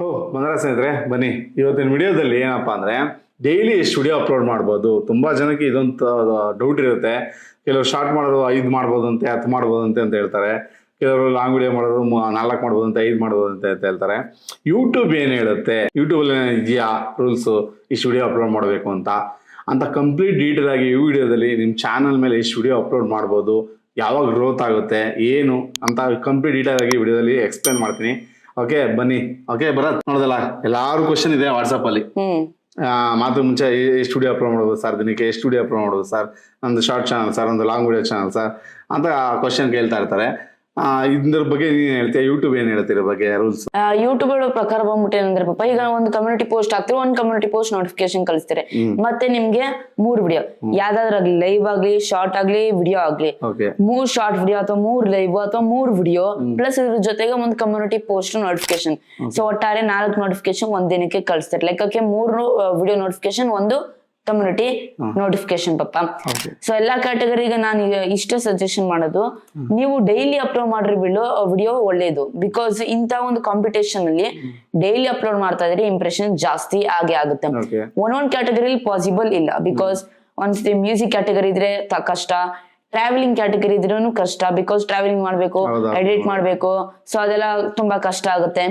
ಹೋ ಬಂದ್ರ ಸ್ನೇಹಿತರೆ, ಬನ್ನಿ. ಇವತ್ತಿನ ವಿಡಿಯೋದಲ್ಲಿ ಏನಪ್ಪಾ ಅಂದ್ರೆ ಡೈಲಿ ಸ್ಟುಡಿಯೋ ಅಪ್ಲೋಡ್ ಮಾಡ್ಬೋದು? ತುಂಬಾ ಜನಕ್ಕೆ ಇದೊಂದು ಡೌಟ್ ಇರುತ್ತೆ. ಕೆಲವರು ಶಾರ್ಟ್ ಮಾಡೋದು ಐದು ಮಾಡ್ಬೋದಂತೆ, ಹತ್ತು ಮಾಡ್ಬೋದಂತೆ ಅಂತ ಹೇಳ್ತಾರೆ. ಕೆಲವರು ಲಾಂಗ್ ವಿಡಿಯೋ ಮಾಡೋದು ನಾಲ್ಕು ಮಾಡ್ಬೋದಂತೆ, ಐದು ಮಾಡ್ಬೋದಂತೆ ಅಂತ ಹೇಳ್ತಾರೆ. ಯೂಟ್ಯೂಬ್ ಏನು ಹೇಳುತ್ತೆ? ಯೂಟ್ಯೂಬಲ್ಲಿ ಇದೆಯಾ? ರೂಲ್ಸು ಈ ಸ್ಟುಡಿಯೋ ಅಪ್ಲೋಡ್ ಮಾಡಬೇಕು ಅಂತ. ಅಂತ ಕಂಪ್ಲೀಟ್ ಡೀಟೇಲ್ ಆಗಿ ಈ ವಿಡಿಯೋದಲ್ಲಿ ನಿಮ್ಮ ಚಾನಲ್ ಮೇಲೆ ಈ ಸ್ಟುಡಿಯೋ ಅಪ್ಲೋಡ್ ಮಾಡ್ಬೋದು. ಯಾವಾಗ ಗ್ರೋತ್ ಆಗುತ್ತೆ, ಏನು ಅಂತ ಕಂಪ್ಲೀಟ್ ಡೀಟೇಲ್ ಆಗಿ ವಿಡಿಯೋದಲ್ಲಿ ಎಕ್ಸ್ಪ್ಲೇನ್ ಮಾಡ್ತೀನಿ. ಓಕೆ ಬನ್ನಿ. ಓಕೆ ಬರತ್. ನೋಡೋದಲ್ಲ ಎಲ್ಲಾರು ಕ್ವಶನ್ ಇದೆ ವಾಟ್ಸಪ್ ಅಲ್ಲಿ. ಮಾತು ಮುಂಚೆ ಎಷ್ಟು ವಿಡಿಯೋ ಅಪ್ಲೋಡ್ ಮಾಡೋದು ಸರ್ ದಿನಕ್ಕೆ ಎಷ್ಟು ವಿಡಿಯೋ ಅಪ್ಲೋಡ್ ಮಾಡೋದು ಸರ್ ನಂದು ಶಾರ್ಟ್ ಚಾನಲ್ ಸರ್ ಒಂದು ಲಾಂಗ್ ವಿಡಿಯೋ ಚಾನಲ್ ಸರ್ ಅಂತ ಕ್ವಶನ್ ಕೇಳ್ತಾ ಇರ್ತಾರೆ. ಇದ್ರ ಬಗ್ಗೆ ನೀನ್ ಹೇಳ್ತೀಯ? ಯೂಟ್ಯೂಬ್ ಏನ್ ಹೇಳ್ತೀರ ಬಗ್ಗೆ ರೂಲ್ಸ್ ಯೂಟ್ಯೂಬ್ ಪ್ರಕಾರ ಬಂದ್ಬಿಟ್ಟು ಏನಂದ್ರೆ ಪಾಪ ಈಗ ಒಂದು ಕಮ್ಯುನಿಟಿ ಪೋಸ್ಟ್ ಹಾಕ್ತಿರೋ ಒಂದ್ ಕಮ್ಯುನಿಟಿ ಪೋಸ್ಟ್ ನೋಟಿಫಿಕೇಶನ್ ಕಳಿಸ್ತಾರೆ. ಮತ್ತೆ ನಿಮ್ಗೆ ಮೂರ್ ವಿಡಿಯೋ ಯಾವ್ದಾದ್ರಾಗ್ಲಿ ಲೈವ್ ಆಗ್ಲಿ ಶಾರ್ಟ್ ಆಗ್ಲಿ ವಿಡಿಯೋ ಆಗ್ಲಿ ಮೂರ್ ಶಾರ್ಟ್ ವಿಡಿಯೋ ಅಥವಾ ಮೂರ್ ಲೈವ್ ಅಥವಾ ಮೂರ್ ವಿಡಿಯೋ ಪ್ಲಸ್ ಇದ್ರ ಜೊತೆಗೆ ಒಂದ್ ಕಮ್ಯುನಿಟಿ ಪೋಸ್ಟ್ ನೋಟಿಫಿಕೇಶನ್ ಸೊ ಒಟ್ಟಾರೆ ನಾಲ್ಕು ನೋಟಿಫಿಕೇಶನ್ ಒಂದ್ ದಿನಕ್ಕೆ ಕಳಿಸ್ತಾರೆ. ಲೆಕ್ಕಕ್ಕೆ ಮೂರು ವಿಡಿಯೋ ನೋಟಿಫಿಕೇಶನ್ ಒಂದು ಕಮ್ಯುನಿಟಿ ನೋಟಿಫಿಕೇಶನ್ ಪಪ್ಪ. ಸೊ ಎಲ್ಲಾ ಕ್ಯಾಟಗರಿಗೆ ನಾನು ಇಷ್ಟೇ ಸಜೆಷನ್ ಮಾಡೋದು ನೀವು ಡೈಲಿ ಅಪ್ಲೋಡ್ ಮಾಡ್ರಿ ಬಿಡು ವಿಡಿಯೋ ಒಳ್ಳೇದು. ಬಿಕಾಸ್ ಇಂತ ಒಂದು ಕಾಂಪಿಟೇಷನ್ ಅಲ್ಲಿ ಡೈಲಿ ಅಪ್ಲೋಡ್ ಮಾಡ್ತಾ ಇದ್ರೆ ಇಂಪ್ರೆಷನ್ ಜಾಸ್ತಿ ಆಗೇ ಆಗುತ್ತೆ. ಒನ್ ಒನ್ ಕ್ಯಾಟಗರಿಲಿ ಪಾಸಿಬಲ್ ಇಲ್ಲ. ಬಿಕಾಸ್ ಒಂದ್ಸತಿ ಮ್ಯೂಸಿಕ್ ಕ್ಯಾಟಗರಿ ಇದ್ರೆ ಕಷ್ಟ. ಟ್ರಾವೆಲಿಂಗ್ ಕ್ಯಾಟಗರಿ ಇದ್ರೂ ಕಷ್ಟ ಬಿಕಾಸ್ ಟ್ರಾವೆಲಿಂಗ್ ಮಾಡ್ಬೇಕು ಎಡಿಟ್ ಮಾಡ್ಬೇಕು ಸೊ ಅದೆಲ್ಲ ತುಂಬಾ ಕಷ್ಟ ಆಗುತ್ತೆ.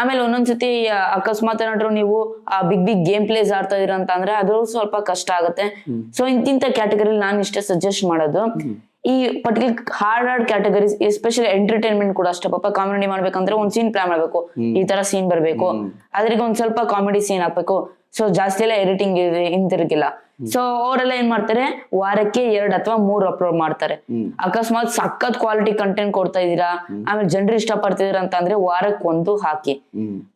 ಆಮೇಲೆ ಒಂದೊಂದ್ಸತಿ ಆ, ಅಕಸ್ಮಾತ್ ಏನಾದ್ರು ನೀವು ಬಿಗ್ ಬಿಗ್ ಗೇಮ್ ಪ್ಲೇಸ್ ಆಡ್ತಾ ಇದೀರ ಅಂತ ಅಂದ್ರೆ ಅದು ಸ್ವಲ್ಪ ಕಷ್ಟ ಆಗುತ್ತೆ. ಸೊ ಇಂತಿಂತ ಕ್ಯಾಟಗರಿ ನಾನು ಇಷ್ಟೇ ಸಜೆಸ್ಟ್ ಮಾಡೋದು. ಈ particular hard hard categories especially entertainment ಕೂಡ ಅಷ್ಟೇ ಪಾಪ ಕಾಮಿಡಿ ಮಾಡ್ಬೇಕಂದ್ರೆ ಒಂದ್ ಸೀನ್ ಪ್ಲಾನ್ ಮಾಡ್ಬೇಕು. ಈ ತರ ಸೀನ್ ಬರ್ಬೇಕು. ಅದ್ರಿಗೆ ಒಂದ್ ಸ್ವಲ್ಪ ಕಾಮಿಡಿ ಸೀನ್ ಹಾಕ್ಬೇಕು. ಸೊ ಜಾಸ್ತಿ ಎಲ್ಲ ಎಡಿಟಿಂಗ್ ಹಿಂತಿರುಗಿಲ್ಲ. ಸೊ ಅವರೆಲ್ಲ ಏನ್ ಮಾಡ್ತಾರೆ? ವಾರಕ್ಕೆ ಎರಡ್ ಅಥವಾ ಮೂರ್ ಅಪ್ಲೋಡ್ ಮಾಡ್ತಾರೆ. ಅಕಸ್ಮಾತ್ ಸಖತ್ ಕ್ವಾಲಿಟಿ ಕಂಟೆಂಟ್ ಕೊಡ್ತಾ ಇದೀರಾ ಆಮೇಲೆ ಜನರು ಇಷ್ಟ ಪಡ್ತಿದೀರ ಅಂತ ಅಂದ್ರೆ ವಾರಕ್ಕೆ ಒಂದು ಹಾಕಿ.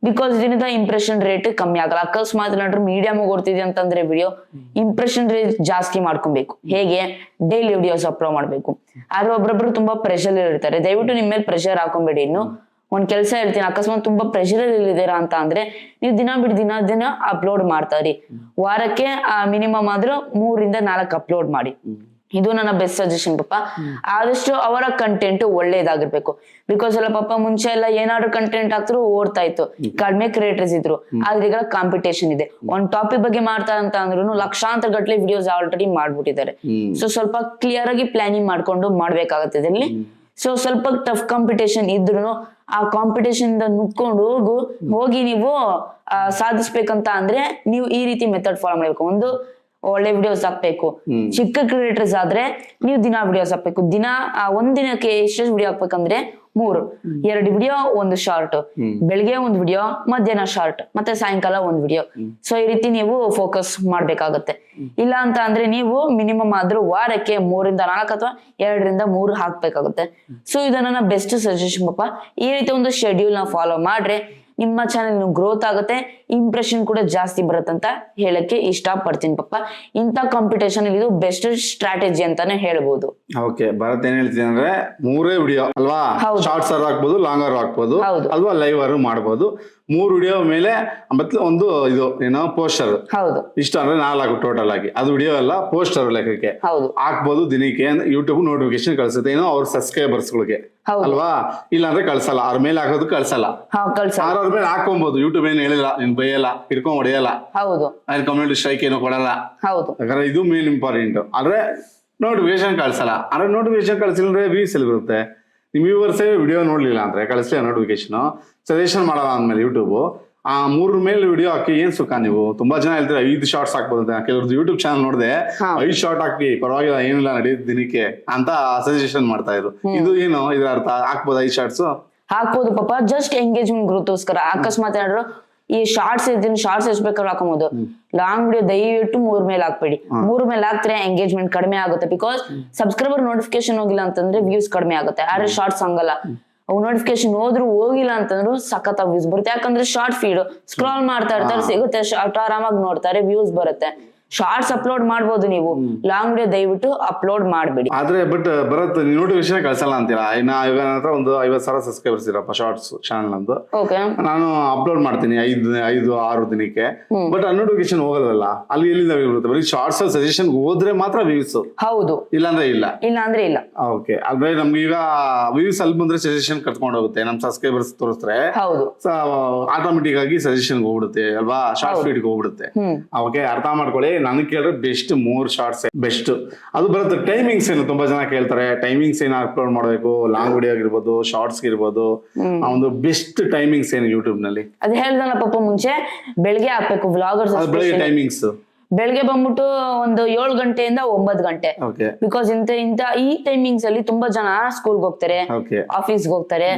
ಬಿಕಾಸ್ ಇದರಿಂದ ಇಂಪ್ರೆಷನ್ ರೇಟ್ ಕಮ್ಮಿ ಆಗಲ್ಲ. ಅಕಸ್ಮಾತ್ ಏನಾದ್ರು ಮೀಡಿಯಂ ಕೊಡ್ತಿದೆ ಅಂತಂದ್ರೆ ವಿಡಿಯೋ ಇಂಪ್ರೆಷನ್ ರೇಟ್ ಜಾಸ್ತಿ ಮಾಡ್ಕೊಬೇಕು. ಹೇಗೆ? ಡೈಲಿ ವಿಡಿಯೋಸ್ ಅಪ್ಲೋಡ್ ಮಾಡ್ಬೇಕು. ಆದ್ರೆ ಒಬ್ರೊಬ್ರು ತುಂಬಾ ಪ್ರೆಷರ್ ಇರ್ತಾರೆ. ದಯವಿಟ್ಟು ನಿಮ್ ಮೇಲೆ ಪ್ರೆಷರ್ ಹಾಕೊಂಬೇಡಿ ಇನ್ನು. ಒಂದ್ ಕೆಲಸ ಹೇಳ್ತೀನಿ ಅಕಸ್ಮಾತ್ ತುಂಬಾ ಪ್ರೆಷರ್ ಇಲ್ಲಿದ್ದೀರಾ ಅಂತ ಅಂದ್ರೆ ನೀವು ದಿನ ಬಿಟ್ಟು ದಿನ ದಿನ ಅಪ್ಲೋಡ್ ಮಾಡ್ತಾ ಇರಿ. ವಾರಕ್ಕೆ ಮಿನಿಮಮ್ ಆದ್ರೂ ಮೂರಿಂದ ನಾಲ್ಕು ಅಪ್ಲೋಡ್ ಮಾಡಿ. ಇದು ನನ್ನ ಬೆಸ್ಟ್ ಸಜೆಷನ್ ಪಾಪ ಆದಷ್ಟು ಅವರ ಕಂಟೆಂಟ್ ಒಳ್ಳೇದಾಗಿರ್ಬೇಕು. ಬಿಕಾಸ್ ಎಲ್ಲ ಪಾಪ ಮುಂಚೆ ಎಲ್ಲ ಏನಾದ್ರು ಕಂಟೆಂಟ್ ಹಾಕ್ತಿದ್ರು ಓಡ್ತಾ ಇತ್ತು. ಕಡಿಮೆ ಕ್ರಿಯೇಟರ್ಸ್ ಇದ್ರು. ಆದ್ರೆ ಈಗ ಕಾಂಪಿಟೇಷನ್ ಇದೆ. ಒಂದ್ ಟಾಪಿಕ್ ಬಗ್ಗೆ ಮಾಡ್ತಾ ಅಂತ ಅಂದ್ರೂ ಲಕ್ಷಾಂತರ ಗಟ್ಟಲೆ ವಿಡಿಯೋಸ್ ಆಲ್ರೆಡಿ ಮಾಡ್ಬಿಟ್ಟಿದ್ದಾರೆ. ಸೊ ಸ್ವಲ್ಪ ಕ್ಲಿಯರ್ ಆಗಿ ಪ್ಲಾನಿಂಗ್ ಮಾಡ್ಕೊಂಡು ಮಾಡ್ಬೇಕಾಗತ್ತೆ ಇದರಲ್ಲಿ. ಸೊ ಸ್ವಲ್ಪ ಟಫ್ ಕಾಂಪಿಟೇಷನ್ ಇದ್ರು ಆ ಕಾಂಪಿಟೇಷನ್ ಇಂದ ನುಗ್ಕೊಂಡು ಹೋಗು ಹೋಗಿ ನೀವು ಸಾಧಿಸ್ಬೇಕಂತ ಅಂದ್ರೆ ನೀವು ಈ ರೀತಿ ಮೆಥಡ್ ಫಾಲೋ ಮಾಡ್ಬೇಕು. ಒಂದು ಒಳ್ಳೆ ವಿಡಿಯೋಸ್ ಹಾಕ್ಬೇಕು. ಚಿಕ್ಕ ಕ್ರಿಯೇಟರ್ಸ್ ಆದ್ರೆ ನೀವು ದಿನ ವಿಡಿಯೋಸ್ ಹಾಕ್ಬೇಕು. ದಿನ ಒಂದಿನಕ್ಕೆ ದಿನಕ್ಕೆ ಎಷ್ಟು ವಿಡಿಯೋ ಹಾಕ್ಬೇಕಂದ್ರೆ ಮೂರು. ಎರಡು ವಿಡಿಯೋ ಒಂದು ಶಾರ್ಟ್ ಬೆಳಿಗ್ಗೆ ಒಂದು ವಿಡಿಯೋ ಮಧ್ಯಾಹ್ನ ಶಾರ್ಟ್ ಮತ್ತೆ ಸಾಯಂಕಾಲ ಒಂದು ವಿಡಿಯೋ ಸೊ ಈ ರೀತಿ ನೀವು ಫೋಕಸ್ ಮಾಡ್ಬೇಕಾಗತ್ತೆ. ಇಲ್ಲ ಅಂತ ಅಂದ್ರೆ ನೀವು ಮಿನಿಮಮ್ ಆದ್ರೂ ವಾರಕ್ಕೆ ಮೂರಿಂದ ನಾಲ್ಕು ಅಥವಾ ಎರಡರಿಂದ ಮೂರು ಹಾಕ್ಬೇಕಾಗುತ್ತೆ. ಸೊ ಇದನ್ನ ಬೆಸ್ಟ್ ಸಜೆಷನ್ ಪಾಪ ಈ ರೀತಿ ಒಂದು ಶೆಡ್ಯೂಲ್ನ ಫಾಲೋ ಮಾಡ್ರೆ ನಿಮ್ಮ ಚಾನೆಲ್ ಗ್ರೋತ್ ಆಗುತ್ತೆ ಇಂಪ್ರೆಷನ್ ಕೂಡ ಜಾಸ್ತಿ ಬರುತ್ತಂತ ಹೇಳಕ್ಕೆ ಇಷ್ಟ ಪಡ್ತೀನಿ ಪಪ್ಪ. ಇಂಥ ಕಾಂಪಿಟೇಷನ್ ಇದು ಬೆಸ್ಟ್ ಸ್ಟ್ರಾಟಜಿ ಅಂತಾನೆ ಹೇಳ್ಬೋದು. ಓಕೆ ಭರತ್ ಏನ್ ಹೇಳ್ತೀನಿ ಅಂದ್ರೆ ಮೂರೇ ವಿಡಿಯೋ ಅಲ್ವಾ. ಶಾರ್ಟ್ಸ್ ಆರ್ ಹಾಕ್ಬೋದು ಲಾಂಗ್ ಆರ್ ಹಾಕ್ಬೋದು. ಅಲ್ವಾ ಲೈವ್ ಆರು ಮಾಡ್ಬೋದು. ಮೂರು ವಿಡಿಯೋ ಮೇಲೆ ಮತ್ತೆ ಒಂದು ಇದು ಏನೋ ಪೋಸ್ಟರ್ ಹೌದು. ಇಷ್ಟ ಅಂದ್ರೆ ನಾಲ್ಕು ಟೋಟಲ್ ಆಗಿ. ಅದು ವಿಡಿಯೋ ಅಲ್ಲ ಪೋಸ್ಟರ್ ಲೆಕ್ಕಕ್ಕೆ. ಹೌದು. ಹಾಕ್ಬೋದು ದಿನಕ್ಕೆ ಯೂಟ್ಯೂಬ್ ನೋಟಿಫಿಕೇಶನ್ ಕಳಿಸುತ್ತೆ. ಏನೋ ಅವ್ರ ಸಬ್ಸ್ಕ್ರೈಬರ್ಸ್ಗಳಿಗೆ. ಅಲ್ವಾ? ಇಲ್ಲ ಅಂದ್ರೆ ಕಳ್ಸಲ್ಲ. ಅವ್ರ ಮೇಲೆ ಹಾಕೋದು ಕಳ್ಸಲ್ಲ. ಅವ್ರವ್ರ ಮೇಲೆ ಹಾಕೊಬಹುದು ಯೂಟ್ಯೂಬ್ ಏನು ಹೇಳಿಲ್ಲ? ನೀನ್ ಬೈಯಲ್ಲ ಹಿಡ್ಕೊಂಡ್ ಹೊಡೆಯಲ್ಲ. ಹೌದು. ಅದ್ರ ಕಮ್ಯುನಿಟಿ ಸ್ಟ್ರೈಕ್ ಏನು ಕೊಡಲ್ಲ. ಹೌದು. ಯಾಕಂದ್ರೆ ಇದು ಮೇನ್ ಇಂಪಾರ್ಟೆಂಟ್ ಆದ್ರೆ ನೋಟಿಫಿಕೇಶನ್ ಕಳ್ಸಲ್ಲ. ಅಂದ್ರೆ ನೋಟಿಫಿಕೇಶನ್ ಕಳ್ಸಿಲ್ಲ ವ್ಯೂಸ್ ಎಲ್ಲಿ ಬರುತ್ತೆ ನಿಮ್ ವ್ಯೂವರ್ಸೇ ವಿಡಿಯೋ ನೋಡ್ಲಿಲ್ಲ ಅಂದ್ರೆ ಕಳಿಸ್ಲಿಲ್ಲ ನೋಟಿಫಿಕೇಶನ್ ಸಜೆಷನ್ ಮಾಡಲ್ಲ ಅಂದ್ಮೇಲೆ ಯೂಟ್ಯೂಬ್ ಆ ಮೂರ್ ಮೇಲೆ ವಿಡಿಯೋ ಹಾಕಿ ಏನ್ ಸುಖ ನೀವು? ತುಂಬಾ ಜನ ಹೇಳ್ತಾರೆ ಐದು ಶಾರ್ಟ್ಸ್ ಹಾಕ್ಬೋದು ಕೆಲವ್ರದ್ದು ಯೂಟ್ಯೂಬ್ ಚಾನಲ್ ನೋಡಿದೆ. ಐದು ಶಾರ್ಟ್ ಹಾಕಿ ಪರವಾಗಿಲ್ಲ ಏನಿಲ್ಲ ನಡೆಯುತ್ತೆ ದಿನಕ್ಕೆ ಅಂತ ಸಜೆಷನ್ ಮಾಡ್ತಾ ಇದ್ರು. ಇದು ಏನು ಇದರ ಅರ್ಥ? ಹಾಕ್ಬೋದು ಐದು ಶಾರ್ಟ್ಸ್ ಹಾಕ್ಬೋದು ಪಾಪ ಜಸ್ಟ್ ಎಂಗೇಜ್ಮೆಂಟ್ ಗ್ರೋತ್ಗೋಸ್ಕರ. ಅಕಸ್ಮಾತ್ ಏನಾದ್ರು ಈ ಶಾರ್ಟ್ಸ್ ಇದ್ದೀನಿ ಶಾರ್ಟ್ಸ್ ಎಷ್ಟು ಬೇಕಾದ್ರೂ ಹಾಕೋಬಹುದು ಲಾಂಗ್ ವಿಡಿಯೋ ದಯವಿಟ್ಟು ಮೂರ್ ಮೇಲೆ ಹಾಕ್ಬೇಡಿ. ಮೂರ್ ಮೇಲೆ ಹಾಕ್ತಾರೆ ಎಂಗೇಜ್ಮೆಂಟ್ ಕಡಿಮೆ ಆಗುತ್ತೆ. ಬಿಕಾಸ್ ಸಬ್ಸ್ಕ್ರೈಬರ್ ನೋಟಿಫಿಕೇಶನ್ ಹೋಗಿಲ್ಲ ಅಂತಂದ್ರೆ ವ್ಯೂಸ್ ಕಡಿಮೆ ಆಗುತ್ತೆ. ಆದ್ರೆ ಶಾರ್ಟ್ಸ್ ಹಂಗಲ್ಲ. ಅವು ನೋಟಿಫಿಕೇಶನ್ ಹೋದ್ರು ಹೋಗಿಲ್ಲ ಅಂತಂದ್ರು ಸಖತ್ ವ್ಯೂಸ್ ಬರುತ್ತೆ. ಯಾಕಂದ್ರೆ ಶಾರ್ಟ್ ಫೀಡ್ ಸ್ಕ್ರಾಲ್ ಮಾಡ್ತಾ ಇರ್ತಾರೆ ಸಿಗುತ್ತೆ ಶಾರ್ಟ್ ಆರಾಮಾಗಿ ನೋಡ್ತಾರೆ ವ್ಯೂಸ್ ಬರುತ್ತೆ. ಶಾರ್ಟ್ಸ್ ಅಪ್ಲೋಡ್ ಮಾಡ್ಬೋದು ನೀವು. ಲಾಂಗ್ ವಿಡಿಯೋ ದಯವಿಟ್ಟು ಅಪ್ಲೋಡ್ ಮಾಡಬೇಡಿ. ಆದ್ರೆ ಬಟ್ ಬರತ್ ನೋಟಿಫಿಕೇಶನ್ ಕಳ್ಸಲ್ಲ ಅಂತೀರಾ? ಇನ್ನ ಇವಾಗ ಹತ್ರ ಒಂದು ಐವತ್ ಸಾವಿರ ಸಬ್ಸ್ಕ್ರೈಬರ್ಸ್ ಇರಪ್ಪ ಶಾರ್ಟ್ಸ್ ಚಾನಲ್ ನಂದು ಓಕೆ ನಾನು ಅಪ್ಲೋಡ್ ಮಾಡ್ತೀನಿ ಐದು ಐದು ಆರು ದಿನಕ್ಕೆ. ಬಟ್ ನೋಟಿಫಿಕೇಶನ್ ಹೋಗೋದಲ್ಲ ಅಲ್ಲಿ ಎಲ್ಲಿಂದ ಬರುತ್ತೆ? ಬರೀ ಶಾರ್ಟ್ಸ್ ಸಜೆಷನ್ ಹೋದ್ರೆ ಮಾತ್ರ ವ್ಯೂಸ್ ಹೌದು. ಇಲ್ಲಾಂದ್ರೆ ಇಲ್ಲ? ಇಲ್ಲ. ಅಂದ್ರೆ ಇಲ್ಲ ಓಕೆ ಅಂದ್ರೆ ನಮ್ಗೆ ಈಗ ವ್ಯೂಸ್ ಅಲ್ಲಿ ಬಂದ್ರೆ ಸಜೆಷನ್ ಕಟ್ಕೊಂಡು ಹೋಗುತ್ತೆ ನಮ್ ಸಬ್ಸ್ಕ್ರೈಬರ್ಸ್ ತೋರಿಸ್ತಾರೆ ಹೌದು. ಆಟೋಮೆಟಿಕ್ ಆಗಿ ಸಜೆಷನ್ ಹೋಗ್ಬಿಡುತ್ತೆ ಅಲ್ವಾ? ಶಾರ್ಟ್ ಫೀಡ್ ಹೋಗ್ಬಿಡುತ್ತೆ. ಓಕೆ ಅರ್ಥ ಮಾಡ್ಕೊಳ್ಳಿ. ನನಗೆ ಕೇಳಿದ್ರೆ ಬೆಸ್ಟ್ ಮೂರ್ ಶಾರ್ಟ್ಸ್ ಬೆಸ್ಟ್ ಅದು ಬರುತ್ತೆ ಟೈಮಿಂಗ್ಸ್ ಏನು ತುಂಬಾ ಜನ ಕೇಳ್ತಾರೆ ಟೈಮಿಂಗ್ಸ್ ಏನು ಅಪ್ಲೋಡ್ ಮಾಡಬೇಕು ಲಾಂಗ್ ವಿಡಿಯೋ ಆಗಿರ್ಬೋದು ಶಾರ್ಟ್ಸ್ ಇರ್ಬೋದು. ಆ ಒಂದು ಬೆಸ್ಟ್ ಟೈಮಿಂಗ್ಸ್ ಏನು ಯೂಟ್ಯೂಬ್ನಲ್ಲಿ. ಅದು ಹೇಳ್ದಲ್ಲ ಪಾಪ ಮುಂಚೆ ಬೆಳಿಗ್ಗೆ ಹಾಕ್ಬೇಕು ವ್ಲಾಗರ್ಸ್ ಬೆಳಿಗ್ಗೆ ಟೈಮಿಂಗ್ಸ್ ಬೆಳಿಗ್ಗೆ ಬಂದ್ಬಿಟ್ಟು ಒಂದು ಏಳು ಗಂಟೆಯಿಂದ ಒಂಬತ್ತು ಗಂಟೆ. ಓಕೆ ಬಿಕಾಸ್ ಇಂತ ಇಂತ ಈ ಟೈಮಿಂಗ್ಸ್ ಅಲ್ಲಿ ತುಂಬಾ ಜನ ಸ್ಕೂಲ್ಗೆ ಹೋಗ್ತಾರೆ ಆಫೀಸ್ಗೆ ಹೋಗ್ತಾರೆ.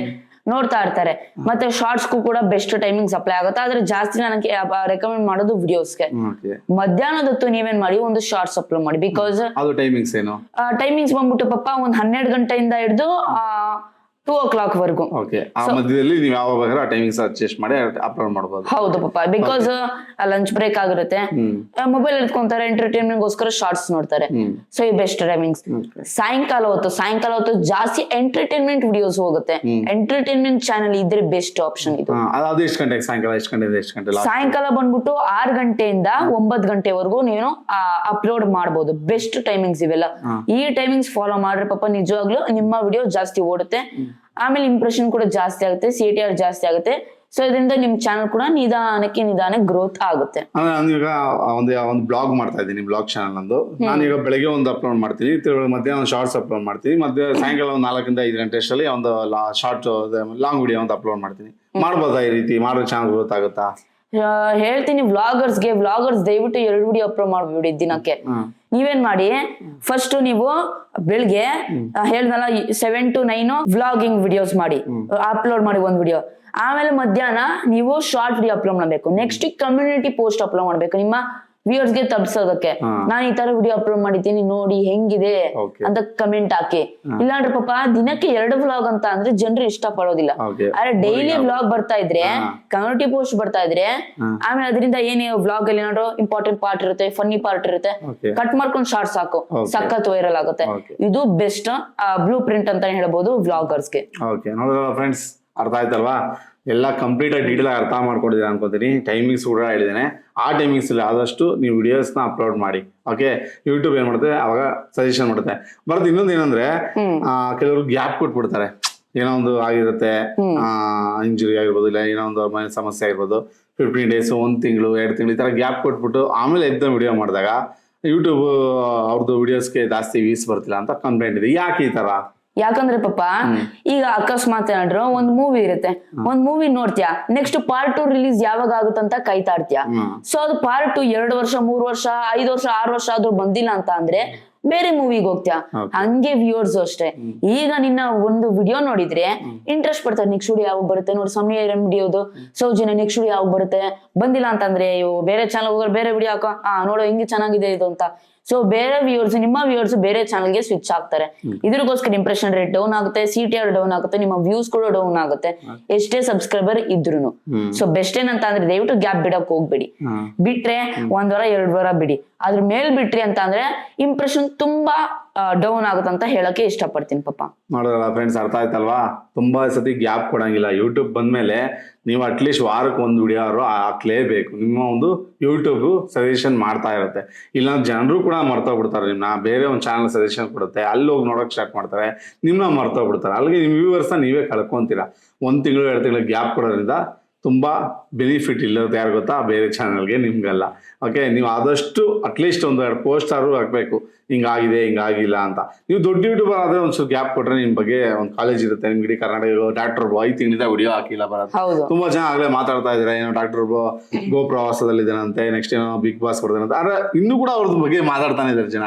ನೋಡ್ತಾ ಇರ್ತಾರೆ. ಮತ್ತೆ ಶಾರ್ಟ್ಸ್ಗೂ ಕೂಡ ಬೆಸ್ಟ್ ಟೈಮಿಂಗ್ ಸಪ್ಲೈ ಆಗುತ್ತೆ. ಆದ್ರೆ ಜಾಸ್ತಿ ನನಗೆ ರೆಕಮೆಂಡ್ ಮಾಡೋದು ವಿಡಿಯೋಸ್ಗೆ ಮಧ್ಯಾಹ್ನದೊತ್ತು ನೀವೇನ್ ಮಾಡಿ? ಒಂದು ಶಾರ್ಟ್ಸ್ ಅಪ್ಲೋಡ್ ಮಾಡಿ. ಬಿಕಾಸ್ ಅದು ಟೈಮಿಂಗ್ಸ್ ಏನು? ಟೈಮಿಂಗ್ಸ್ ಬಂದ್ಬಿಟ್ಟು ಪಪ್ಪ ಒಂದ್ ಹನ್ನೆರಡು ಗಂಟೆಯಿಂದ ಹಿಡಿದು ಟೂ ಓ ಕ್ಲಾಕ್ ವರ್ಗೂ. ಓಕೆ ಆ ಮಧ್ಯದಲ್ಲಿ ನೀವು ಯಾವ ಬೇಕಾದ್ರೆ ಆ ಟೈಮಿಂಗ್ಸ್ ಅಡ್ಜಸ್ಟ್ ಮಾಡಿ ಅಪ್ಲೋಡ್ ಮಾಡ್ಬೋದು. ಹೌದು ಪಪ್ಪ ಬಿಕಾಸ್ ಲಂಚ್ ಬ್ರೇಕ್ ಆಗಿರುತ್ತೆ. ಮೊಬೈಲ್ ಎತ್ಕೊಂತಾರೆ ಎಂಟರ್ಟೈನ್ಮೆಂಟ್ ಗೋಸ್ಕರ ಶಾರ್ಟ್ಸ್ ನೋಡ್ತಾರೆ ಸೊ ಈ ಬೆಸ್ಟ್ ಟೈಮಿಂಗ್ಸ್. ಸಾಯಂಕಾಲ ಹೊತ್ತು ಸಾಯಂಕಾಲ ಹೊತ್ತು ಜಾಸ್ತಿ ಎಂಟರ್ಟೈನ್ಮೆಂಟ್ ವಿಡಿಯೋಸ್ ಹೋಗುತ್ತೆ. ಎಂಟರ್ಟೈನ್ಮೆಂಟ್ ಚಾನೆಲ್ ಇದ್ರೆ ಬೆಸ್ಟ್ ಆಪ್ಷನ್ ಇದು. ಅದು ಎಷ್ಟು ಗಂಟೆಗೆ? ಸಾಯಂಕಾಲ ಎಷ್ಟು ಗಂಟೆ ಎಷ್ಟು ಗಂಟೆ ಸಾಯಂಕಾಲ ಬಂದ್ಬಿಟ್ಟು ಆರು ಗಂಟೆಯಿಂದ ಒಂಬತ್ತು ಗಂಟೆವರೆಗೂ ನೀನು ಅಪ್ಲೋಡ್ ಮಾಡಬಹುದು ಬೆಸ್ಟ್ ಟೈಮಿಂಗ್ಸ್ ಇವೆಲ್ಲ. ಈ ಟೈಮಿಂಗ್ಸ್ ಫಾಲೋ ಮಾಡ್ರೆ ಪಾಪ ನಿಜವಾಗ್ಲೂ ನಿಮ್ಮ ವಿಡಿಯೋ ಜಾಸ್ತಿ ಓಡುತ್ತೆ. ಆಮೇಲೆ ಇಂಪ್ರೆಷನ್ ಕೂಡ ಜಾಸ್ತಿ ಆಗುತ್ತೆ ಸಿ ಟಿ ಆರ್ ಜಾಸ್ತಿ ಆಗುತ್ತೆ. ಸೊ ಇದರಿಂದ ನಿಮ್ ಚಾನಲ್ ಕೂಡ ನಿಧಾನಕ್ಕೆ ನಿಧಾನ ಗ್ರೋತ್ ಆಗುತ್ತೆ. ಅಂದ್ರೆ ಒಂದು ಒಂದು ಬ್ಲಾಗ್ ಮಾಡ್ತಾ ಇದ್ದೀನಿ ಬ್ಲಾಗ್ ಚಾನಲ್ ಒಂದು ನಾನು ಈಗ ಬೆಳಗ್ಗೆ ಒಂದು ಅಪ್ಲೋಡ್ ಮಾಡ್ತೀನಿ ತಿರುಗಿ ಮಧ್ಯಾಹ್ನ ಒಂದು ಶಾರ್ಟ್ಸ್ ಅಪ್ಲೋಡ್ ಮಾಡ್ತೀನಿ ಮಧ್ಯ ಸಾಯಂಕಾಲ ಒಂದು ನಾಲ್ಕರಿಂದ ಐದು ಗಂಟೆ ಅಷ್ಟರಲ್ಲಿ ಒಂದು ಶಾರ್ಟ್ ಲಾಂಗ್ ವಿಡಿಯೋ ಒಂದು ಅಪ್ಲೋಡ್ ಮಾಡ್ತೀನಿ. ಮಾಡ್ಬೋದಾ ಈ ರೀತಿ? ಮಾಡೋ ಚಾನಲ್ ಗ್ರೋತ್ ಆಗುತ್ತಾ? ಹೇಳ್ತೀನಿ ವ್ಲಾಗರ್ಸ್ಗೆ ವ್ಲಾಗರ್ಸ್ ದಯವಿಟ್ಟು ಎರಡು ವಿಡಿಯೋ ಅಪ್ಲೋಡ್ ಮಾಡ್ಬಿಡಿ ದಿನಕ್ಕೆ. ನೀವೇನ್ ಮಾಡಿ? ಫಸ್ಟ್ ನೀವು ಬೆಳಿಗ್ಗೆ ಹೇಳ್ದಲ್ಲ seven to nine vlogging videos ಮಾಡಿ. ಅಪ್ಲೋಡ್ ಮಾಡಿ ಒಂದ್ ವಿಡಿಯೋ ಆಮೇಲೆ ಮಧ್ಯಾಹ್ನ ನೀವು ಶಾರ್ಟ್ ವಿಡಿಯೋ ಅಪ್ಲೋಡ್ ಮಾಡಬೇಕು. ನೆಕ್ಸ್ಟ್ ಕಮ್ಯುನಿಟಿ ಪೋಸ್ಟ್ ಅಪ್ಲೋಡ್ ಮಾಡ್ಬೇಕು. ನಿಮ್ಮ viewers ಗೆ ತಪ್ಪಿಸೋದಕ್ಕೆ. ನಾನು ಈ ತರ ವಿಡಿಯೋ ಅಪ್ಲೋಡ್ ಮಾಡಿದ್ದೀನಿ ನೋಡಿ ಹೆಂಗಿದೆ. ಅಂತ ಕಮೆಂಟ್ ಹಾಕಿ ಇಲ್ಲಾಂದ್ರೆ ಪಾಪ ದಿನಕ್ಕೆ ಎರಡು ವ್ಲಾಗ್ ಅಂತ ಅಂದ್ರೆ ಜನರು ಇಷ್ಟ ಪಡೋದಿಲ್ಲ ಆದ್ರೆ ಡೈಲಿ ವ್ಲಾಗ್ ಬರ್ತಾ ಇದ್ರೆ. ಕಮ್ಯುನಿಟಿ ಪೋಸ್ಟ್ ಬರ್ತಾ ಇದ್ರೆ. ಆಮೇಲೆ ಅದರಿಂದ ಏನೇ ವ್ಲಾಗ್ ಅಲ್ಲಿ ಏನಾದ್ರು ಇಂಪಾರ್ಟೆಂಟ್ ಪಾರ್ಟ್ ಇರುತ್ತೆ ಫನ್ನಿ ಪಾರ್ಟ್ ಇರುತ್ತೆ ಕಟ್ ಮಾಡ್ಕೊಂಡು ಶಾರ್ಟ್ ಸಾಕು. ಸಖತ್ ವೈರಲ್ ಆಗುತ್ತೆ. ಇದು ಬೆಸ್ಟ್ ಬ್ಲೂ ಪ್ರಿಂಟ್ ಅಂತ ಹೇಳ್ಬೋದು ವ್ಲಾಗರ್ಸ್ಗೆ ಓಕೆ ಫ್ರೆಂಡ್ಸ್ ಅರ್ಥ ಆಯ್ತಲ್ವಾ? ಎಲ್ಲ ಕಂಪ್ಲೀಟ್ ಆಗಿ ಡೀಟೇಲ್ ಆಗಿ ಅರ್ಥ ಮಾಡ್ಕೊಂಡಿದ್ದೀರಾ ಅನ್ಕೋತೀನಿ. ಟೈಮಿಂಗ್ಸ್ ಕೂಡ ಹೇಳಿದ್ದೇನೆ. ಆ ಟೈಮಿಂಗ್ಸ್ ಅಲ್ಲಿ ಆದಷ್ಟು ನೀವು ವಿಡಿಯೋಸ್ನ ಅಪ್ಲೋಡ್ ಮಾಡಿ. ಓಕೆ ಯೂಟ್ಯೂಬ್ ಏನು ಮಾಡುತ್ತೆ? ಅವಾಗ ಸಜೆಷನ್ ಮಾಡುತ್ತೆ. ಬರೋದು ಇನ್ನೊಂದು ಏನಂದ್ರೆ ಕೆಲವರು ಗ್ಯಾಪ್ ಕೊಟ್ಬಿಡ್ತಾರೆ. ಏನೋ ಒಂದು ಆಗಿರುತ್ತೆ. ಇಂಜುರಿ ಆಗಿರ್ಬೋದು ಇಲ್ಲ ಏನೋ ಒಂದು ಮನೆ ಸಮಸ್ಯೆ ಆಗಿರ್ಬೋದು. ಫಿಫ್ಟೀನ್ ಡೇಸ್ ಒಂದು ತಿಂಗಳು ಎರಡು ತಿಂಗಳು ಈ ಥರ ಗ್ಯಾಪ್ ಕೊಟ್ಬಿಟ್ಟು ಆಮೇಲೆ ಎದ್ದ ವಿಡಿಯೋ ಮಾಡಿದಾಗ ಯೂಟ್ಯೂಬ್ ಅವ್ರದ್ದು ವಿಡಿಯೋಸ್ಗೆ ಜಾಸ್ತಿ ವೀಸ್ ಬರ್ತಿಲ್ಲ ಅಂತ ಕಂಪ್ಲೇಂಟ್ ಇದೆ. ಯಾಕೆ ಈ ತರ? ಯಾಕಂದ್ರೆ ಪಾಪ ಈಗ ಅಕಸ್ಮಾತ್ ಏನಾದ್ರು ಒಂದ್ ಮೂವಿ ಇರುತ್ತೆ. ಒಂದ್ ಮೂವಿ ನೋಡ್ತೀಯಾ? ನೆಕ್ಸ್ಟ್ ಪಾರ್ಟ್ ಟು ರಿಲೀಸ್ ಯಾವಾಗ ಆಗುತ್ತಂತ ಕಾಯ್ತಾ ಇರ್ತೀಯ ಸೊ ಅದು ಪಾರ್ಟ್ ಟು ಎರಡು ವರ್ಷ ಮೂರ್ ವರ್ಷ ಐದ್ ವರ್ಷ ಆರ್ ವರ್ಷ ಆದ್ರೂ ಬಂದಿಲ್ಲ ಅಂತ ಅಂದ್ರೆ ಬೇರೆ ಮೂವಿಗೆ ಹೋಗ್ತೀಯಾ? ಹಂಗೆ ವ್ಯೂವರ್ಸ್ ಅಷ್ಟೇ. ಈಗ ನಿನ್ನ ಒಂದು ವಿಡಿಯೋ ನೋಡಿದ್ರೆ ಇಂಟ್ರೆಸ್ಟ್ ಪಡ್ತಾರೆ ನೆಕ್ಸ್ಟ್ ವಿಡಿಯೋ ಯಾವಾಗ ಬರುತ್ತೆ ನೋಡಿ ಸಮಯ ವಿಡಿಯೋದು ಸೌಜನ್ಯ ನೆಕ್ಸ್ಟ್ ವಿಡಿಯೋ ಯಾವಾಗ ಬರುತ್ತೆ? ಬಂದಿಲ್ಲ ಅಂತಂದ್ರೆ ಅಯ್ಯೋ ಬೇರೆ ಚಾನಲ್ ಹೋಗೋರು ಬೇರೆ ವಿಡಿಯೋ ಹಾಕೋ ಆ ನೋಡೋ ಹಿಂಗೆ ಚೆನ್ನಾಗಿದೆ ಇದು ಅಂತ. ಸೊ ಬೇರೆ ವ್ಯೂವರ್ಸ್ ನಿಮ್ಮ ವ್ಯೂವರ್ಸ್ ಬೇರೆ ಚಾನಲ್ಗೆ ಸ್ವಿಚ್ ಆಗ್ತಾರೆ. ಇದ್ರಿಗೋಸ್ಕರ ಇಂಪ್ರೆಷನ್ ರೇಟ್ ಡೌನ್ ಆಗುತ್ತೆ ಸಿ ಟಿ ಆರ್ ಡೌನ್ ಆಗುತ್ತೆ ನಿಮ್ಮ ವ್ಯೂಸ್ ಕೂಡ ಡೌನ್ ಆಗುತ್ತೆ. ಎಷ್ಟೇ ಸಬ್ಸ್ಕ್ರೈಬರ್ ಇದ್ರು. ಸೊ ಬೆಸ್ಟ್ ಏನಂತ ಅಂದ್ರೆ ದಯವಿಟ್ಟು ಗ್ಯಾಪ್ ಬಿಡಕ್ ಹೋಗ್ಬೇಡಿ. ಬಿಟ್ರೆ ಒಂದ್ ವಾರ ಎರಡ್ ವಾರ ಬಿಡಿ. ಅದ್ರ ಮೇಲ್ ಬಿಟ್ರಿ ಅಂತ ಅಂದ್ರೆ ಇಂಪ್ರೆಷನ್ ತುಂಬಾ ಡೌನ್ ಆಗುತ್ತೆ ಅಂತ ಹೇಳಕ್ಕೆ ಇಷ್ಟಪಡ್ತೀನಿ ಪಾಪ. ನೋಡೋದಲ್ಲ ಫ್ರೆಂಡ್ಸ್ ಅರ್ಥ ಆಯ್ತಲ್ವಾ? ತುಂಬಾ ಸತಿ ಗ್ಯಾಪ್ ಕೊಡಂಗಿಲ್ಲ. ಯೂಟ್ಯೂಬ್ ಬಂದ್ಮೇಲೆ ನೀವು ಅಟ್ಲೀಸ್ಟ್ ವಾರಕ್ಕೆ ಒಂದು ವಿಡಿಯೋ ಹಾಕ್ಲೇಬೇಕು. ನಿಮ್ಮ ಒಂದು ಯೂಟ್ಯೂಬ್ ಸಜೆಷನ್ ಮಾಡ್ತಾ ಇರುತ್ತೆ. ಇಲ್ಲ ಜನರು ಕೂಡ ಮರ್ತೋಗ್ಬಿಡ್ತಾರೆ ನಿಮ್ನ. ಬೇರೆ ಒಂದು ಚಾನಲ್ ಸಜೆಷನ್ ಕೊಡುತ್ತೆ. ಅಲ್ಲಿ ಹೋಗಿ ನೋಡಕ್ ಸ್ಟಾರ್ಟ್ ಮಾಡ್ತಾರೆ. ನಿಮ್ಮನ್ನ ಮರ್ತೋಗ್ಬಿಡ್ತಾರೆ. ಅಲ್ಲಿಗೆ ನಿಮ್ಮ ವ್ಯೂವರ್ಸ್ನ ನೀವೇ ಕಳ್ಕೊಂತೀರಾ. ಒಂದು ತಿಂಗಳು, ಎರಡು ತಿಂಗಳು ಗ್ಯಾಪ್ ಕೊಡೋದ್ರಿಂದ ತುಂಬಾ ಬೆನಿಫಿಟ್ ಇಲ್ಲದ ಯಾರು ಗೊತ್ತಾ? ಬೇರೆ ಚಾನಲ್ಗೆ ನಿಮ್ಗಲ್ಲ. ಓಕೆ ನೀವು ಆದಷ್ಟು ಅಟ್ಲೀಸ್ಟ್ ಒಂದು ಎರಡು ಪೋಸ್ಟ್ ಆದ್ರೂ ಹಾಕ್ಬೇಕು. ಹಿಂಗಾಗಿದೆ ಹಿಂಗಾಗಿಲ್ಲ ಅಂತ. ನೀವು ದೊಡ್ಡ ಯೂಟ್ಯೂಬರ್ ಆದ್ರೆ ಸ್ವಲ್ಪ ಗ್ಯಾಪ್ ಕೊಟ್ಟರೆ ನಿಮ್ ಬಗ್ಗೆ ಒಂದು ಕಾಲೇಜ್ ಇರುತ್ತೆ. ನಿಮ್ಗೆ ಇಡೀ ಕರ್ನಾಟಕ ಡಾಕ್ಟರ್ ಐದು ತಿಂಗಳಿಂದ ವಿಡಿಯೋ ಹಾಕಿಲ್ಲ ಬರೋದು ತುಂಬಾ ಜನ ಆಗಲೇ ಮಾತಾಡ್ತಾ ಇದ್ದಾರೆ ಏನೋ ಡಾಕ್ಟರ್ ಗೋ ಪ್ರವಾಸದಲ್ಲಿ ಅಂತ ನೆಕ್ಸ್ಟ್ ಏನೋ ಬಿಗ್ ಬಾಸ್ ಬರ್ತಾನಂತೆ ಆದ್ರೆ ಇನ್ನೂ ಕೂಡ ಅವ್ರದ್ದು ಬಗ್ಗೆ ಮಾತಾಡ್ತಾನೆ ಇದ್ದಾರೆ ಜನ.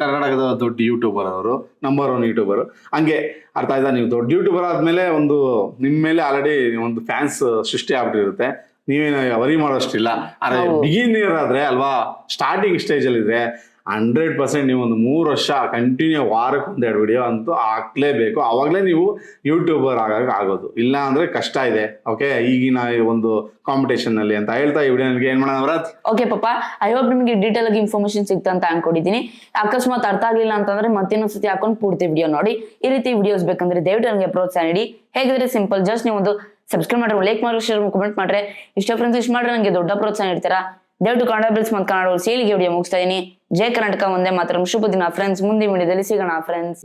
ಕರ್ನಾಟಕದ ದೊಡ್ಡ ಯೂಟ್ಯೂಬರ್ ಅವರು ನಂಬರ್ ಒನ್ ಯೂಟ್ಯೂಬರ್ ಹಂಗೆ ಅರ್ಥ ಆಯ್ತಾ? ನೀವು ದೊಡ್ಡ ಯೂಟ್ಯೂಬರ್ ಆದ್ಮೇಲೆ ಒಂದು ನಿಮ್ ಮೇಲೆ ಆಲ್ರೆಡಿ ಒಂದು ಫ್ಯಾನ್ಸ್ ಸೃಷ್ಟಿ ಆಗ್ಬಿಟ್ಟಿರುತ್ತೆ. ನೀವೇನು ವರಿ ಮಾಡೋಷ್ಟಿಲ್ಲ. ಆದ್ರೆ. ಬಿಗಿನಿಯರ್ ಆದ್ರೆ ಅಲ್ವಾ ಸ್ಟಾರ್ಟಿಂಗ್ ಸ್ಟೇಜ್ ಅಲ್ಲಿ ಇದ್ರೆ ಹಂಡ್ರೆಡ್ ಪರ್ಸೆಂಟ್ ನೀವು ಒಂದು ಮೂರು ವರ್ಷ ಕಂಟಿನ್ಯೂ ವಾರಕ್ಕೆ ಒಂದೆರಡು ವಿಡಿಯೋ ಅಂತೂ ಹಾಕ್ಲೇಬೇಕು. ಅವಾಗಲೇ ನೀವು ಯೂಟ್ಯೂಬರ್ ಆಗೋಕೆ ಆಗೋದು. ಇಲ್ಲ ಅಂದರೆ ಕಷ್ಟ ಇದೆ. ಓಕೆ ಈಗಿನ ಒಂದು ಕಾಂಪಿಟೇಷನ್ನಲ್ಲಿ ಅಂತ ಹೇಳ್ತಾ ಈ ವಿಡಿಯೋ ನನಗೆ ಏನು ಮಾಡೋಣ ಓಕೆ ಪಾಪ ಐ ಹೋಪ್ ನಿಮಗೆ ಡೀಟೇಲ್ ಆಗಿ ಇನ್ಫಾರ್ಮೇಶನ್ ಸಿಗ್ತಾ ಅಂತ ಅನ್ಕೊಂಡಿದ್ದೀನಿ ಅಕಸ್ಮಾತ್ ಅರ್ಥ ಆಗಲಿಲ್ಲ ಅಂತಂದ್ರೆ ಮತ್ತೊಂದು ಸತಿ ಹಾಕೊಂಡು ಪೂರ್ತಿ ವಿಡಿಯೋ ನೋಡಿ. ಈ ರೀತಿ ವಿಡಿಯೋಸ್ ಬೇಕಂದ್ರೆ ದಯವಿಟ್ಟು ನನಗೆ ಪ್ರೋತ್ಸಾಹ ನೀಡಿ ಹೇಗಿದ್ರೆ ಸಿಂಪಲ್ ಜಸ್ಟ್ ನೀವು ಒಂದು ಸಬ್ಸ್ಕ್ರೈಬ್ ಮಾಡ್ರಿ ಲೈಕ್ ಮಾಡಿ ಶೇರ್ ಕಮೆಂಟ್ ಮಾಡ್ರೆ. ಇಷ್ಟ ಫ್ರೆಂಡ್ಸ್ ಇಷ್ಟ ಮಾಡ್ರೆ ನನಗೆ ದೊಡ್ಡ ಪ್ರೋತ್ಸಾಹ ನೀಡ್ತೀರಾ ದಯವಿಟ್ಟು ಕನ್ನಡ ಬಿಲ್ಸ್ ಮತ್ತು ಕನ್ನಡ ಸೀಲಿಗೆ ವಿಡಿಯೋ ಮುಗಿಸ್ತಾ ಇದ್ದೀನಿ ಜೈ ಕರ್ನಾಟಕ ಒಂದೇ ಮಾತ್ರ. ಶುಭ ದಿನ ಫ್ರೆಂಡ್ಸ್ ಮುಂದಿನ ವಿಡಿಯೋದಲ್ಲಿ ಸಿಗೋಣ ಫ್ರೆಂಡ್ಸ್